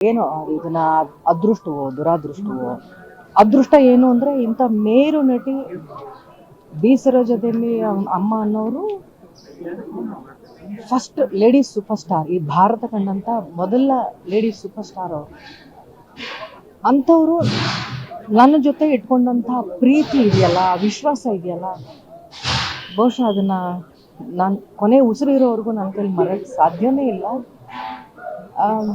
ಏನು ಇದನ್ನ ಅದೃಷ್ಟವೋ ದುರಾದೃಷ್ಟವೋ. ಅದೃಷ್ಟ ಏನು ಅಂದ್ರೆ ಇಂಥ ಮೇರು ನಟಿ ಬಿ ಸರೋಜದೇವಿ ಅಮ್ಮ ಅನ್ನೋರು ಫಸ್ಟ್ ಲೇಡೀಸ್ ಸೂಪರ್ ಸ್ಟಾರ್ ಈ ಭಾರತ ಕಂಡಂತ ಮೊದಲ ಲೇಡೀಸ್ ಸೂಪರ್ ಸ್ಟಾರ್ ಅವರು. ಅಂಥವ್ರು ನನ್ನ ಜೊತೆ ಇಟ್ಕೊಂಡಂತ ಪ್ರೀತಿ ಇದೆಯಲ್ಲ ವಿಶ್ವಾಸ ಇದೆಯಲ್ಲ ಬಹುಶಃ ಅದನ್ನ ನಾನು ಕೊನೆ ಉಸಿರಿರೋವರೆಗೂ ನನ್ನ ಕೈಲಿ ಮರಕ್ ಸಾಧ್ಯನೇ ಇಲ್ಲ. ಆಮ್,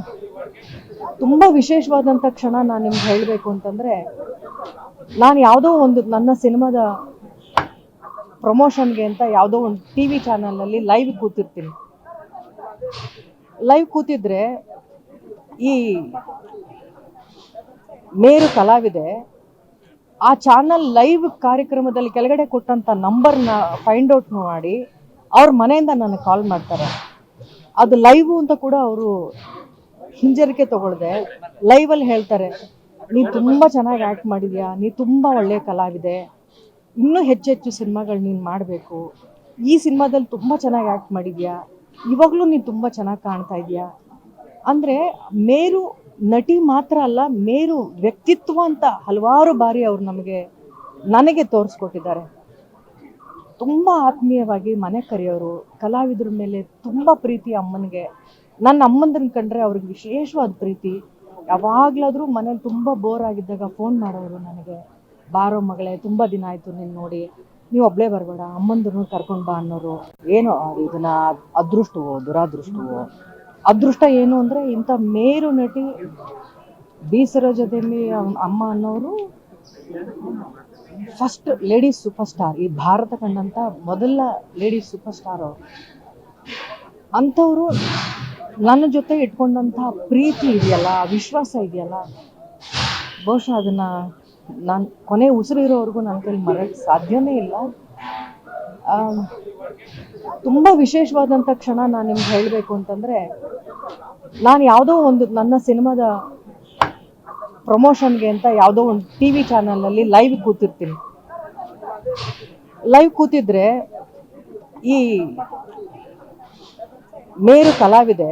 ತುಂಬ ವಿಶೇಷವಾದಂಥ ಕ್ಷಣ ನಾನು ನಿಮ್ಗೆ ಹೇಳಬೇಕು ಅಂತಂದರೆ, ನಾನು ಯಾವುದೋ ಒಂದು ನನ್ನ ಸಿನಿಮಾದ ಪ್ರಮೋಷನ್ಗೆ ಅಂತ ಯಾವುದೋ ಒಂದು ಟಿ ವಿ ಚಾನಲ್ನಲ್ಲಿ ಲೈವ್ ಕೂತಿರ್ತೀನಿ. ಲೈವ್ ಕೂತಿದ್ರೆ ಈ ಮೇರು ಕಲಾವಿದೆ ಆ ಚಾನಲ್ ಲೈವ್ ಕಾರ್ಯಕ್ರಮದಲ್ಲಿ ಕೆಳಗಡೆ ಕೊಟ್ಟಂತ ನಂಬರ್ನ ಫೈಂಡ್ ಔಟ್ ಮಾಡಿ ಅವ್ರ ಮನೆಯಿಂದ ನನಗೆ ಕಾಲ್ ಮಾಡ್ತಾರೆ. ಅದು ಲೈವ್ ಅಂತ ಕೂಡ ಅವರು ಹಿಂಜರಿಕೆ ತಗೊಳ್ದೆ ಲೈವಲ್ಲಿ ಹೇಳ್ತಾರೆ, ನೀ ತುಂಬ ಚೆನ್ನಾಗಿ ಆ್ಯಕ್ಟ್ ಮಾಡಿದ್ಯಾ? ನೀ ತುಂಬ ಒಳ್ಳೆಯ ಕಲಾವಿದೆ. ಇನ್ನೂ ಹೆಚ್ಚು ಹೆಚ್ಚು ಸಿನಿಮಾಗಳು ನೀನು ಮಾಡಬೇಕು. ಈ ಸಿನಿಮಾದಲ್ಲಿ ತುಂಬ ಚೆನ್ನಾಗಿ ಆ್ಯಕ್ಟ್ ಮಾಡಿದ್ಯಾ? ಇವಾಗಲೂ ನೀನು ತುಂಬ ಚೆನ್ನಾಗಿ ಕಾಣ್ತಾ ಇದೆಯಾ? ಅಂದರೆ ಮೇರು ನಟಿ ಮಾತ್ರ ಅಲ್ಲ, ಮೇರು ವ್ಯಕ್ತಿತ್ವ ಅಂತ ಹಲವಾರು ಬಾರಿ ಅವರು ನಮಗೆ, ನನಗೆ ತೋರಿಸ್ಕೊಟ್ಟಿದ್ದಾರೆ. ತುಂಬ ಆತ್ಮೀಯವಾಗಿ ಮನೆ ಕರೆಯೋರು, ಕಲಾವಿದ್ರ ಮೇಲೆ ತುಂಬ ಪ್ರೀತಿ ಅಮ್ಮನಿಗೆ. ನನ್ನ ಅಮ್ಮಂದ್ರನ್ನ ಕಂಡ್ರೆ ಅವ್ರಿಗೆ ವಿಶೇಷವಾದ ಪ್ರೀತಿ. ಯಾವಾಗಲಾದರೂ ಮನೇಲಿ ತುಂಬ ಬೋರ್ ಆಗಿದ್ದಾಗ ಫೋನ್ ಮಾಡೋರು ನನಗೆ, ಬಾರೋ ಮಗಳೇ, ತುಂಬ ದಿನ ಆಯಿತು ನೀನು ನೋಡಿ, ನೀವು ಒಬ್ಬಳೇ ಬರಬೇಡ ಅಮ್ಮಂದ್ರನ್ನ ಕರ್ಕೊಂಡು ಬಾ ಅನ್ನೋರು. ಏನು ಇದನ್ನ, ಅದೃಷ್ಟವೋ, ದುರಾದೃಷ್ಟವೋ. ಅದೃಷ್ಟ ಏನು ಅಂದರೆ ಇಂಥ ಮೇರು ನಟಿ ಬಿ ಸರೋಜದಲ್ಲಿ ಅಮ್ಮ ಅನ್ನೋರು ಫಸ್ಟ್ ಲೇಡೀಸ್ ಸೂಪರ್ ಸ್ಟಾರ್ ಈ ಭಾರತ ಕಂಡಂತ ಮೊದಲ ಲೇಡೀಸ್ ಸೂಪರ್ ಸ್ಟಾರ್ ಅವರು. ಅಂಥವ್ರು ನನ್ನ ಜೊತೆ ಇಟ್ಕೊಂಡಂತಹ ಪ್ರೀತಿ ಇದೆಯಲ್ಲ ವಿಶ್ವಾಸ ಇದೆಯಲ್ಲ, ಬಹುಶಃ ಅದನ್ನ ನಾನು ಕೊನೆ ಉಸಿರಿರೋವರೆಗೂ ನನ್ನ ಕೈಲಿ ಮರಕ್ಕೆ ಸಾಧ್ಯನೇ ಇಲ್ಲ. ತುಂಬಾ ವಿಶೇಷವಾದಂಥ ಕ್ಷಣ ನಾನು ನಿಮ್ಗೆ ಹೇಳಬೇಕು ಅಂತಂದ್ರೆ, ನಾನು ಯಾವುದೋ ಒಂದು ನನ್ನ ಸಿನಿಮಾದ ಪ್ರಮೋಷನ್ಗೆ ಅಂತ ಯಾವುದೋ ಒಂದು ಟಿ ವಿ ಚಾನಲಲ್ಲಿ ಲೈವ್ ಕೂತಿರ್ತೀನಿ. ಲೈವ್ ಕೂತಿದ್ರೆ ಈ ಮೇರು ಕಲಾವಿದೆ.